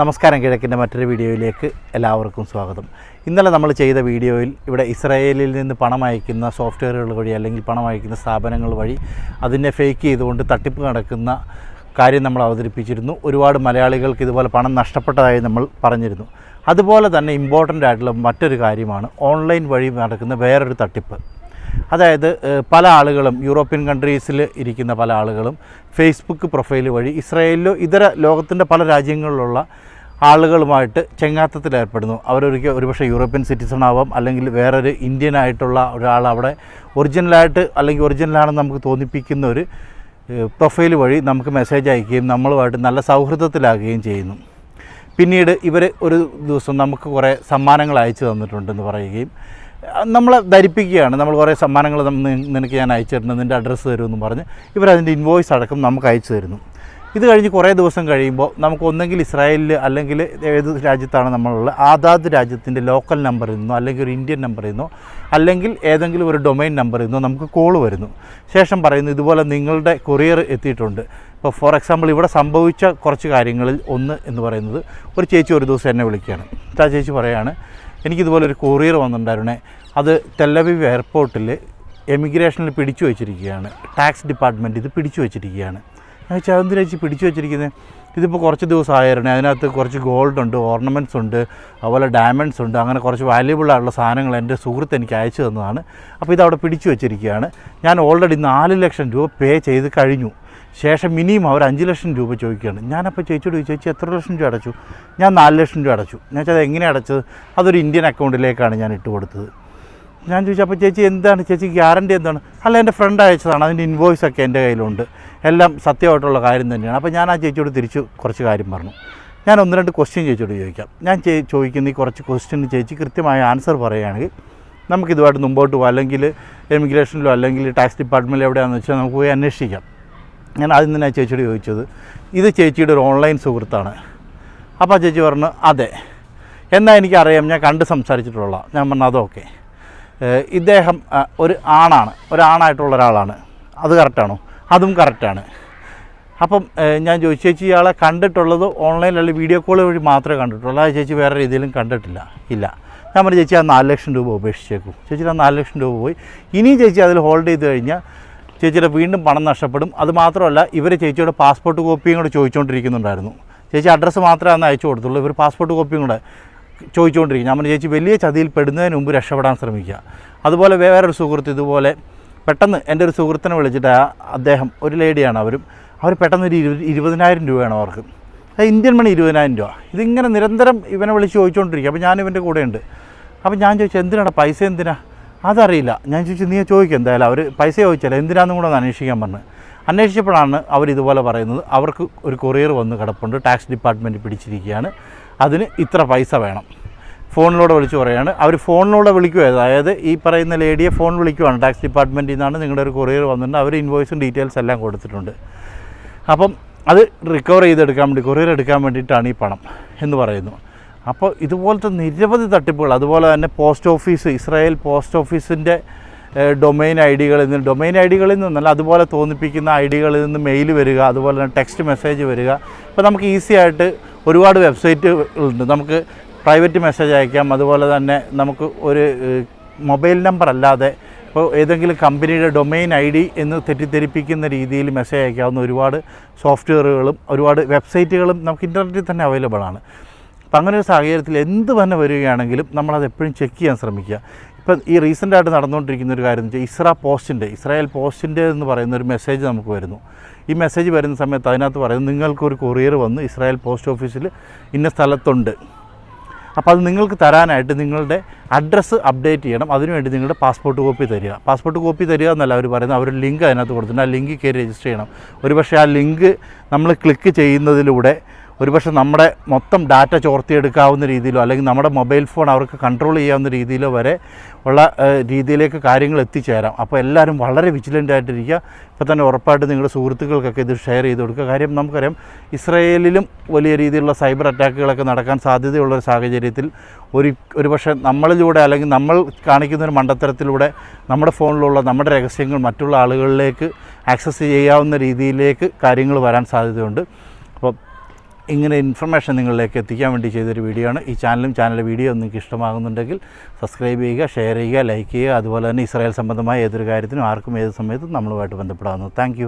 നമസ്കാരം കിഴക്കിന്റെ മറ്റൊരു വീഡിയോയിലേക്ക് എല്ലാവർക്കും സ്വാഗതം. ഇന്നലെ നമ്മൾ ചെയ്ത വീഡിയോയിൽ ഇവിടെ ഇസ്രായേലിൽ നിന്ന് പണം അയക്കുന്ന സോഫ്റ്റ്വെയറുകൾ വഴി അല്ലെങ്കിൽ പണം അയക്കുന്ന സ്ഥാപനങ്ങൾ വഴി അതിനെ ഫേക്ക് ചെയ്തുകൊണ്ട് തട്ടിപ്പ് നടക്കുന്ന കാര്യം നമ്മൾ അവതരിപ്പിച്ചിരുന്നു. ഒരുപാട് മലയാളികൾക്ക് ഇതുപോലെ പണം നഷ്ടപ്പെട്ടതായി നമ്മൾ പറഞ്ഞിരുന്നു. അതുപോലെ തന്നെ ഇമ്പോർട്ടന്റ് ആയിട്ടുള്ള മറ്റൊരു കാര്യമാണ് ഓൺലൈൻ വഴി നടക്കുന്ന വേറൊരു തട്ടിപ്പ്. അതായത് പല ആളുകളും യൂറോപ്യൻ കൺട്രീസിൽ ഇരിക്കുന്ന പല ആളുകളും ഫേസ്ബുക്ക് പ്രൊഫൈൽ വഴി ഇസ്രായേലിലോ ഇതര ലോകത്തിന്റെ പല രാജ്യങ്ങളിലുള്ള ആളുകളുമായിട്ട് ചെങ്ങാത്തത്തിൽ ഏർപ്പെടുന്നു അവരൊരിക്കൽ ഒരുപക്ഷെ യൂറോപ്യൻ സിറ്റിസൺ ആവാം അല്ലെങ്കിൽ വേറൊരു ഇന്ത്യൻ ആയിട്ടുള്ള ഒരാൾ അവിടെ ഒറിജിനലായിട്ട് അല്ലെങ്കിൽ ഒറിജിനലാണെന്ന് നമുക്ക് തോന്നിപ്പിക്കുന്ന ഒരു പ്രൊഫൈൽ വഴി നമുക്ക് മെസ്സേജ് അയക്കുകയും നമ്മളുമായിട്ട് നല്ല സൗഹൃദത്തിലാകുകയും ചെയ്യുന്നു. പിന്നീട് ഇവർ ഒരു ദിവസം നമുക്ക് കുറേ സമ്മാനങ്ങൾ അയച്ചു തന്നിട്ടുണ്ടെന്ന് പറയുകയും നമ്മളെ ധരിപ്പിക്കുകയാണ്. നമ്മൾ കുറേ സമ്മാനങ്ങൾ നിനക്ക് ഞാൻ അയച്ചു തരുന്നു നിന്റെ അഡ്രസ്സ് തരുമെന്ന് പറഞ്ഞ് ഇവരതിന്റെ ഇൻവോയ്സ് അടക്കം നമുക്ക് അയച്ചു തരുന്നു. ഇത് കഴിഞ്ഞ് കുറേ ദിവസം കഴിയുമ്പോൾ നമുക്ക് ഒന്നെങ്കിൽ ഇസ്രായേലിൽ അല്ലെങ്കിൽ ഏത് രാജ്യത്താണ് നമ്മളുള്ളത്? അതാത് രാജ്യത്തിന്റെ ലോക്കൽ നമ്പറിൽ നിന്നോ അല്ലെങ്കിൽ ഒരു ഇന്ത്യൻ നമ്പറിൽ നിന്നോ അല്ലെങ്കിൽ ഏതെങ്കിലും ഒരു ഡൊമൈൻ നമ്പറിൽ നിന്നോ നമുക്ക് കോൾ വരുന്നു. ശേഷം പറയുന്നു ഇതുപോലെ നിങ്ങളുടെ കൊറിയർ എത്തിയിട്ടുണ്ട്. ഇപ്പോൾ ഫോർ എക്സാമ്പിൾ ഇവിടെ സംഭവിച്ച കുറച്ച് കാര്യങ്ങളിൽ ഒന്ന് എന്ന് പറയുന്നത് ഒരു ചേച്ചി ഒരു ദിവസം എന്നെ വിളിക്കുകയാണ്. ആ ചേച്ചി പറയുകയാണ് എനിക്കിതുപോലെ ഒരു കൊറിയർ വന്നിട്ടുണ്ടായിരുന്നേ. അത് തെല്ലവീവ് എയർപോർട്ടിൽ എമിഗ്രേഷനിൽ പിടിച്ചു വെച്ചിരിക്കുകയാണ്. ടാക്സ് ഡിപ്പാർട്ട്മെന്റ് ഇത് പിടിച്ചു വെച്ചിരിക്കുകയാണ്. ചേച്ചി പിടിച്ചു വെച്ചിരിക്കുന്നത് ഇതിപ്പോൾ കുറച്ച് ദിവസം ആയിരുന്നു അതിനകത്ത് കുറച്ച് ഗോൾഡ് ഉണ്ട് ഓർണമെന്റ്സ് ഉണ്ട് അതുപോലെ ഡയമണ്ട്സ് ഉണ്ട്. അങ്ങനെ കുറച്ച് വാല്യുബിൾ ആയിട്ടുള്ള സാധനങ്ങൾ എന്റെ സുഹൃത്ത് എനിക്ക് അയച്ചു തന്നതാണ്. അപ്പോൾ ഇതവിടെ പിടിച്ചു വെച്ചിരിക്കുകയാണ്. ഞാൻ ഓൾറെഡി നാല് ലക്ഷം രൂപ പേ ചെയ്ത് കഴിഞ്ഞു. ശേഷം മിനിമം അവർ അഞ്ച് ലക്ഷം രൂപ ചോദിക്കുകയാണ്. ഞാനപ്പോൾ ചേച്ചിയോട് ചേച്ചി എത്ര ലക്ഷം രൂപ അടച്ചു? ഞാൻ നാല് ലക്ഷം രൂപ അടച്ചു. ഞാൻ ചേച്ചി എങ്ങനെ അടച്ചത്? അതൊരു ഇന്ത്യൻ അക്കൗണ്ടിലേക്കാണ് ഞാൻ ഇട്ട് കൊടുത്തത്. ഞാൻ ചോദിച്ചു അപ്പോൾ ചേച്ചി എന്താണ്? ചേച്ചി ഗ്യാരണ്ടി എന്താണ്? അല്ല എന്റെ ഫ്രണ്ട് അയച്ചതാണ്. അതിന്റെ ഇൻവോയ്സ് ഒക്കെ എന്റെ കയ്യിലുണ്ട്. എല്ലാം സത്യമായിട്ടുള്ള കാര്യം തന്നെയാണ്. അപ്പോൾ ഞാൻ ആ ചേച്ചിയോട് തിരിച്ച് കുറച്ച് കാര്യം പറഞ്ഞു. ഞാൻ ഒന്ന് രണ്ട് ക്വസ്റ്റ്യൻ ചേച്ചിയോട് ചോദിക്കാം. ഞാൻ ചേ- ചോദിക്കുന്ന ഈ കുറച്ച് ക്വസ്റ്റ്യൻ ചേച്ചി കൃത്യമായ ആൻസർ പറയുകയാണെങ്കിൽ നമുക്കിതുമായിട്ട് മുമ്പോട്ട് പോകാം. അല്ലെങ്കിൽ എമിഗ്രേഷനിലോ അല്ലെങ്കിൽ ടാക്സ് ഡിപ്പാർട്ട്മെന്റിലോ എവിടെയാണെന്ന് വെച്ചാൽ നമുക്ക് പോയി അന്വേഷിക്കാം. ഞാൻ ആദ്യം തന്നെ ആ ചേച്ചിയോട് ചോദിച്ചത് ഇത് ചേച്ചിയുടെ ഒരു ഓൺലൈൻ സുഹൃത്താണ്. അപ്പോൾ ആ ചേച്ചി പറഞ്ഞു അതെ. എന്നാൽ എനിക്കറിയാം ഞാൻ കണ്ട് സംസാരിച്ചിട്ടുള്ള ഞാൻ പറഞ്ഞു അതൊക്കെ. ഇദ്ദേഹം ഒരു ആണാണ്. ഒരാണായിട്ടുള്ള ഒരാളാണ്. അത് കറക്റ്റാണോ അതും കറക്റ്റാണ്. അപ്പം ഞാൻ ചോദിച്ചു ചേച്ചി ഇയാളെ കണ്ടിട്ടുള്ളത് ഓൺലൈനിലുള്ള വീഡിയോ കോൾ വഴി മാത്രമേ കണ്ടിട്ടുള്ളൂ? ആ ചേച്ചി വേറെ രീതിയിലും കണ്ടിട്ടില്ല. ഇല്ല. ഞാൻ പറഞ്ഞു ചേച്ചി ആ നാല് ലക്ഷം രൂപ ഉപേക്ഷിച്ചേക്കും. ചേച്ചിയുടെ ആ നാല് ലക്ഷം രൂപ പോയി. ഇനിയും ചേച്ചി അതിൽ ഹോൾഡ് ചെയ്ത് കഴിഞ്ഞാൽ ചേച്ചിയുടെ വീണ്ടും പണം നഷ്ടപ്പെടും. അതുമാത്രമല്ല ഇവർ ചേച്ചിയുടെ പാസ്പോർട്ട് കോപ്പിയും കൂടെ ചോദിച്ചുകൊണ്ടിരിക്കുന്നുണ്ടായിരുന്നു ചേച്ചി അഡ്രസ്സ് മാത്രമേ അന്ന് അയച്ചു കൊടുത്തുള്ളൂ. ഇവർ പാസ്പോർട്ട് കോപ്പിയും കൂടെ ചോദിച്ചുകൊണ്ടിരിക്കും ഞാൻ പറഞ്ഞു ചേച്ചി വലിയ ചതിയിൽ പെടുന്നതിന് മുമ്പ് രക്ഷപ്പെടാൻ ശ്രമിക്കുക. അതുപോലെ വേറൊരു സുഹൃത്ത് ഇതുപോലെ പെട്ടെന്ന് എന്റെ ഒരു സുഹൃത്തിനെ വിളിച്ചിട്ട് അദ്ദേഹം ഒരു ലേഡിയാണ് അവരും. അവർ പെട്ടെന്ന് ഒരു ഇരുപത് ഇരുപതിനായിരം രൂപയാണ് അവർക്ക്. ഇന്ത്യൻ മണി ഇരുപതിനായിരം രൂപ. ഇതിങ്ങനെ നിരന്തരം ഇവനെ വിളിച്ച് ചോദിച്ചുകൊണ്ടിരിക്കും അപ്പോൾ ഞാൻ ഇവന്റെ കൂടെയുണ്ട്. അപ്പോൾ ഞാൻ ചോദിച്ചു എന്തിനാണ് പൈസ എന്തിനാ? അതറിയില്ല. ഞാൻ ചോദിച്ചു നീ ചോദിക്കും എന്തായാലും. അവർ പൈസ ചോദിച്ചാൽ എന്തിനാണെന്നും കൂടെ ഒന്ന് അന്വേഷിക്കാൻ പറഞ്ഞു. അന്വേഷിച്ചപ്പോഴാണ് അവർ ഇതുപോലെ പറയുന്നത്. അവർക്ക് ഒരു കൊറിയർ വന്ന് കിടപ്പുണ്ട് ടാക്സ് ഡിപ്പാർട്ട്മെന്റ് പിടിച്ചിരിക്കുകയാണ്. അതിന് ഇത്ര പൈസ വേണം. ഫോണിലൂടെ വിളിച്ച് പറയുകയാണ് അവർ ഫോണിലൂടെ വിളിക്കുക അതായത് ഈ പറയുന്ന ലേഡിയെ ഫോൺ വിളിക്കുവാണ്. ടാക്സ് ഡിപ്പാർട്ട്മെന്റിൽ നിന്നാണ് നിങ്ങളുടെ ഒരു കൊറിയർ വന്നിട്ടുണ്ട്. അവർ ഇൻവോയ്സും ഡീറ്റെയിൽസ് എല്ലാം കൊടുത്തിട്ടുണ്ട്. അപ്പം അത് റിക്കവർ ചെയ്തെടുക്കാൻ വേണ്ടി കൊറിയർ എടുക്കാൻ വേണ്ടിയിട്ടാണ് ഈ പണം എന്ന് പറയുന്നു. അപ്പോൾ ഇതുപോലത്തെ നിരവധി തട്ടിപ്പുകൾ അതുപോലെ തന്നെ പോസ്റ്റ് ഓഫീസ് ഇസ്രായേൽ പോസ്റ്റ് ഓഫീസിന്റെ ഡൊമൈൻ ഐ ഡികളിൽ നിന്ന് ഡൊമൈൻ ഐ ഡികളിൽ നിന്നല്ല അതുപോലെ തോന്നിപ്പിക്കുന്ന ഐ ഡികളിൽ നിന്ന് മെയിൽ വരിക അതുപോലെ തന്നെ ടെക്സ്റ്റ് മെസ്സേജ് വരിക. ഇപ്പോൾ നമുക്ക് ഈസി ആയിട്ട് ഒരുപാട് വെബ്സൈറ്റുകളുണ്ട് നമുക്ക് പ്രൈവറ്റ് മെസ്സേജ് അയക്കാം. അതുപോലെ തന്നെ നമുക്ക് ഒരു മൊബൈൽ നമ്പർ അല്ലാതെ ഇപ്പോൾ ഏതെങ്കിലും കമ്പനിയുടെ ഡൊമൈൻ ഐ ഡി എന്ന് തെറ്റിദ്ധരിപ്പിക്കുന്ന രീതിയിൽ മെസ്സേജ് അയക്കാവുന്ന ഒരുപാട് സോഫ്റ്റ്വെയറുകളും ഒരുപാട് വെബ്സൈറ്റുകളും നമുക്ക് ഇന്റർനെറ്റിൽ തന്നെ അവൈലബിൾ ആണ്. അപ്പം അങ്ങനെ ഒരു സാഹചര്യത്തിൽ എന്ത് തന്നെ വരികയാണെങ്കിലും നമ്മളത് എപ്പോഴും ചെക്ക് ചെയ്യാൻ ശ്രമിക്കുക. ഇപ്പം ഈ റീസെന്റ് ആയിട്ട് നടന്നുകൊണ്ടിരിക്കുന്ന ഒരു കാര്യം എന്ന് വെച്ചാൽ ഇസ്രാ പോസ്റ്റിന്റെ ഇസ്രായേൽ പോസ്റ്റിന്റെ എന്ന് പറയുന്ന ഒരു മെസ്സേജ് നമുക്ക് വരുന്നു. ഈ മെസ്സേജ് വരുന്ന സമയത്ത് അതിനകത്ത് പറയുന്നത് നിങ്ങൾക്കൊരു കൊറിയർ വന്ന് ഇസ്രായേൽ പോസ്റ്റ് ഓഫീസിൽ ഇന്ന സ്ഥലത്തുണ്ട്. അപ്പോൾ അത് നിങ്ങൾക്ക് തരാനായിട്ട് നിങ്ങളുടെ അഡ്രസ്സ് അപ്ഡേറ്റ് ചെയ്യണം. അതിനുവേണ്ടി നിങ്ങളുടെ പാസ്പോർട്ട് കോപ്പി തരിക. പാസ്പോർട്ട് കോപ്പി തരിക എന്നല്ല അവർ പറയുന്നത്. അവർ ലിങ്ക് അതിനകത്ത് കൊടുത്തിട്ടുണ്ട്. ആ ലിങ്കിൽ കയറി രജിസ്റ്റർ ചെയ്യണം. ഒരുപക്ഷെ ആ ലിങ്ക് നമ്മൾ ക്ലിക്ക് ചെയ്യുന്നതിലൂടെ ഒരുപക്ഷെ നമ്മുടെ മൊത്തം ഡാറ്റ ചോർത്തിയെടുക്കാവുന്ന രീതിയിലോ അല്ലെങ്കിൽ നമ്മുടെ മൊബൈൽ ഫോൺ അവർക്ക് കൺട്രോൾ ചെയ്യാവുന്ന രീതിയിലോ വരെ ഉള്ള രീതിയിലേക്ക് കാര്യങ്ങൾ എത്തിച്ചേരാം. അപ്പോൾ എല്ലാവരും വളരെ വിജിലന്റ് ആയിട്ടിരിക്കുക. ഇപ്പോൾ തന്നെ ഉറപ്പായിട്ട് നിങ്ങളുടെ സുഹൃത്തുക്കൾക്കൊക്കെ ഇത് ഷെയർ ചെയ്ത് കൊടുക്കുക. കാര്യം നമുക്കറിയാം ഇസ്രയേലിലും വലിയ രീതിയിലുള്ള സൈബർ അറ്റാക്കുകളൊക്കെ നടക്കാൻ സാധ്യതയുള്ള ഒരു സാഹചര്യത്തിൽ ഒരു ഒരുപക്ഷെ നമ്മളിലൂടെ അല്ലെങ്കിൽ നമ്മൾ കാണിക്കുന്ന ഒരു മണ്ടത്തരത്തിലൂടെ നമ്മുടെ ഫോണിലുള്ള നമ്മുടെ രഹസ്യങ്ങൾ മറ്റുള്ള ആളുകളിലേക്ക് ആക്സസ് ചെയ്യാവുന്ന രീതിയിലേക്ക് കാര്യങ്ങൾ വരാൻ സാധ്യതയുണ്ട്. അപ്പോൾ ഇങ്ങനെ ഇൻഫർമേഷൻ നിങ്ങളിലേക്ക് എത്തിക്കാൻ വേണ്ടി ചെയ്തൊരു വീഡിയോ ആണ്. ഈ ചാനലും ചാനലിലെ വീഡിയോ നിങ്ങൾക്ക് ഇഷ്ടമാകുന്നുണ്ടെങ്കിൽ സബ്സ്ക്രൈബ് ചെയ്യുക ഷെയർ ചെയ്യുക ലൈക്ക് ചെയ്യുക. അതുപോലെ തന്നെ ഇസ്രായേൽ സംബന്ധമായ ഏതൊരു കാര്യത്തിനും ആർക്കും ഏത് സമയത്തും നമ്മളുമായിട്ട് ബന്ധപ്പെടാവുന്നു താങ്ക്